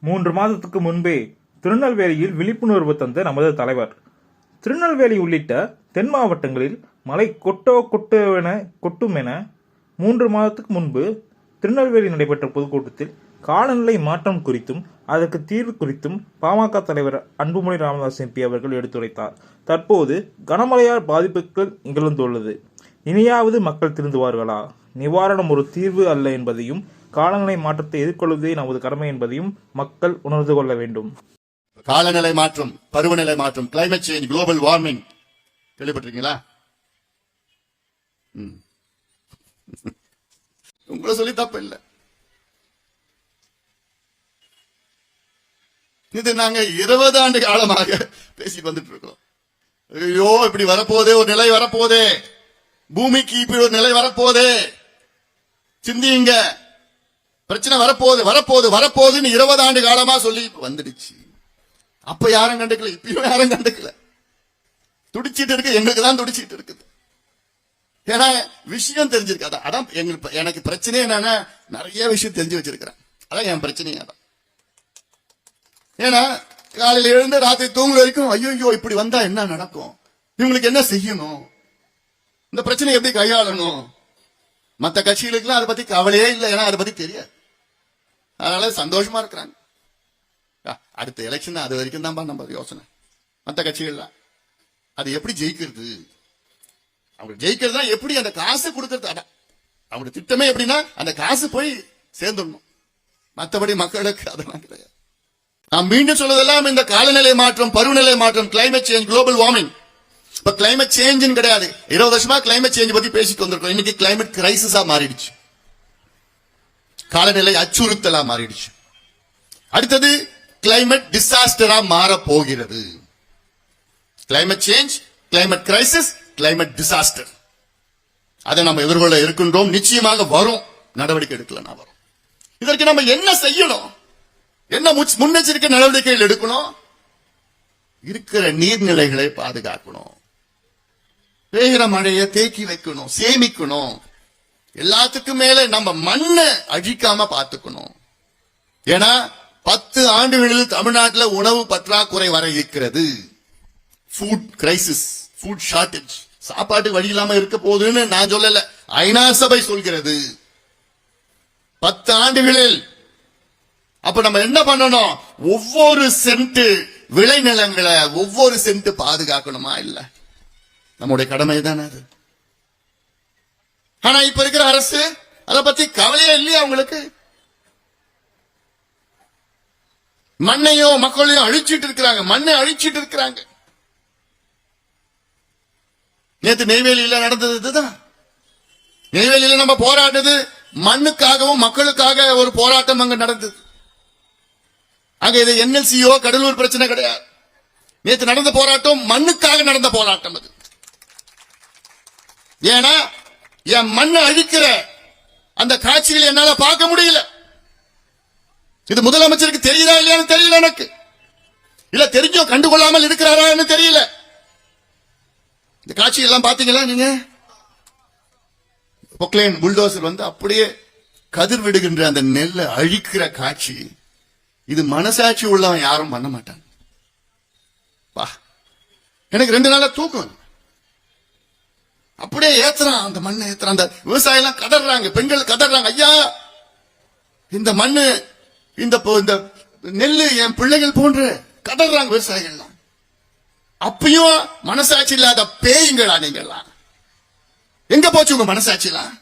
மூன்று மாதத்துக்கு முன்பே திருநெல்வேலியில் விழிப்புணர்வு தந்த நமது தலைவர். திருநெல்வேலி உள்ளிட்ட தென் மாவட்டங்களில் மழை கொட்டோ கொட்டோவென கொட்டும் என மூன்று மாதத்துக்கு முன்பு திருநெல்வேலி நடைபெற்ற பொதுக்கூட்டத்தில் காலநிலை மாற்றம் குறித்தும் அதற்கு தீர்வு குறித்தும் பாமக தலைவர் அன்புமணி ராமதாஸ் எம்பி அவர்கள் எடுத்துரைத்தார். தற்போது கனமழையால் பாதிப்புகள் நிகழ்ந்துள்ளது. இனியாவது மக்கள் திருந்துவார்களா? நிவாரணம் ஒரு தீர்வு அல்ல என்பதையும் காலநிலை மாற்றத்தை எதிர்கொள்வதே நமது கடமை என்பதையும் மக்கள் உணர்ந்து கொள்ள வேண்டும். காலநிலை மாற்றம் பருவநிலை மாற்றம் கிளைமேட் சேஞ்ச் குளோபல் வார்மிங் கேள்விப்பட்டிருக்கீங்களா? உங்களை சொல்லி தப்பு இல்லை. இது நாங்க இருபது ஆண்டு காலமாக பேசி வந்துட்டு இருக்கோம். ஐயோ இப்படி வரப்போதே ஒரு நிலை வரப்போதே. பூமிக்கு இப்படி ஒரு நிலை வரப்போதே. சிந்தியுங்க. பிரச்சனை வரப்போகுது வரப்போகுது வரப்போகுதுன்னு இருபது ஆண்டு காலமா சொல்லி வந்துடுச்சு. அப்ப யாரும் கண்டுக்கல இப்பயும் யாரும் கண்டுக்கல. துடிச்சிட்டு இருக்கு எங்களுக்கு தான் துடிச்சிட்டு இருக்குது. ஏன்னா விஷயம் தெரிஞ்சிருக்கு. அதான் அதான் எங்களுக்கு எனக்கு பிரச்சனை என்னன்னா நிறைய விஷயம் தெரிஞ்சு வச்சிருக்கிறேன். அதான் என் பிரச்சனையே அதான். ஏன்னா காலையில எழுந்து ராத்திரி தூங்குற வரைக்கும் ஐயோ இப்படி வந்தா என்ன நடக்கும்? இவங்களுக்கு என்ன செய்யணும்? இந்த பிரச்சனை எப்படி கையாளணும்? மத்த கட்சிகளுக்கெல்லாம் அதை பத்தி கவலையே இல்லை. ஏன்னா அதை பத்தி தெரியாது. அதனால சந்தோஷமா இருக்கிறாங்க. ஆ, அடுத்த எலெக்ஷன் அது வரைக்கும் தான் நம்ம யோசனை. மற்ற கட்சிகள்லாம் அது எப்படி ஜெயிக்கிறது? அவங்க ஜெயிக்கிறதுனா எப்படி அந்த காசு கொடுக்கறது? அதான். அவங்க திட்டமே எப்படின்னா அந்த காசு போய் சேர்ந்துடணும். மற்றபடி மக்களுக்கு அதெல்லாம் கிடையாது. நான் மீண்டும் சொல்வதெல்லாம் இந்த காலநிலை மாற்றம் பருவநிலை மாற்றம் கிளைமேட் சேஞ்ச் குளோபல் வார்மிங் இப்ப கிளைமேட் சேஞ்ச் கிடையாது. இருபது வருஷமா கிளைமேட் சேஞ்ச் பத்தி பேசிட்டு வந்திருக்கோம் இன்னைக்கு கிளைமேட் கிரைசிஸா மாறிடுச்சு. காலநிலை அச்சுறுத்தலா மாறிடுச்சு. அடுத்தது கிளைமேட் டிசாஸ்டரா மாற போகிறது climate change climate crisis climate disaster அதை நம்ம எதிர்கொள்ள இருக்கின்றோம். நிச்சயமாக வரும். நடவடிக்கை எடுக்கலன்னா வரும். இதற்கு நம்ம என்ன செய்யணும்? என்ன முன்னெச்சரிக்கை நடவடிக்கைகள் எடுக்கணும்? இருக்கிற நீர்நிலைகளை பாதுகாக்கணும். பெய்கிற மழையை தேக்கி வைக்கணும் சேமிக்கணும். எல்லாத்துக்கும் மேல நம்ம மண்ணை அழிக்காம பார்த்துக்கணும். ஏன்னா பத்து ஆண்டுகளில் தமிழ்நாட்டில் உணவு பற்றாக்குறை வர இருக்கிறது. ஃபுட் கிரைசிஸ் ஃபுட் ஷார்டேஜ் சாப்பாட்டு வழி இல்லாம இருக்க போகுதுன்னு நான் சொல்லல. ஐநா சபை சொல்கிறது. பத்து ஆண்டுகளில் அப்ப நம்ம என்ன பண்ணணும்? ஒவ்வொரு சென்ட் விளைநிலங்களை ஒவ்வொரு சென்ட் பாதுகாக்கணுமா இல்ல? நம்முடைய கடமை தானே அது. ஆனா இப்ப இருக்கிற அரசு அதை பத்தி கவலையே இல்லையா அவங்களுக்கு மண்ணையும் மக்களையும் அழிச்சிட்டு இருக்கிறாங்க. மண்ணை அழிச்சிட்டு இருக்கிறாங்க. நேத்து நெய்வேலியில நடந்தது இதுதான். நெய்வேலியில நம்ம போராட்டது மண்ணுக்காகவும் மக்களுக்காக ஒரு போராட்டம் அங்க நடந்தது. அங்க இது என்எல்சியோ கடலூர் பிரச்சனை கிடையாது. நேத்து நடந்த போராட்டம் மண்ணுக்காக நடந்த போராட்டம் அது. ஏன்னா என் மண்ணை அழிக்கிற அந்த காட்சிகளை என்னால பார்க்க முடியல. இது முதலமைச்சருக்கு தெரியுதா இல்லையான்னு தெரியல எனக்கு. இல்ல தெரிஞ்சோ கண்டுகொள்ளாமல் இருக்கிறாரான்னு தெரியல. இந்த காட்சி எல்லாம் பாத்தீங்களா நீங்க? பொக்லைன் புல்டோசர் வந்து அப்படியே கதிர் விடுகின்ற அந்த நெல்லை அழிக்கிற காட்சி. இது மனசாட்சி உள்ளவன் யாரும் பண்ண மாட்டான். எனக்கு ரெண்டு நாளா தூக்கம் அப்படியே ஏத்துறான். அந்த மண்ணை ஏத்துறான். அந்த விவசாயம் எல்லாம் கதறாங்க. பெண்கள் கதறாங்க. ஐயா இந்த மண்ணு இந்த இந்த நெல்லு என் பிள்ளைகள் போன்று கதறாங்க விவசாயிகள்லாம். அப்பயும் மனசாட்சி இல்லாத பேய்களா நீங்கெல்லாம் எங்க போச்சு உங்க மனசாட்சிலாம்?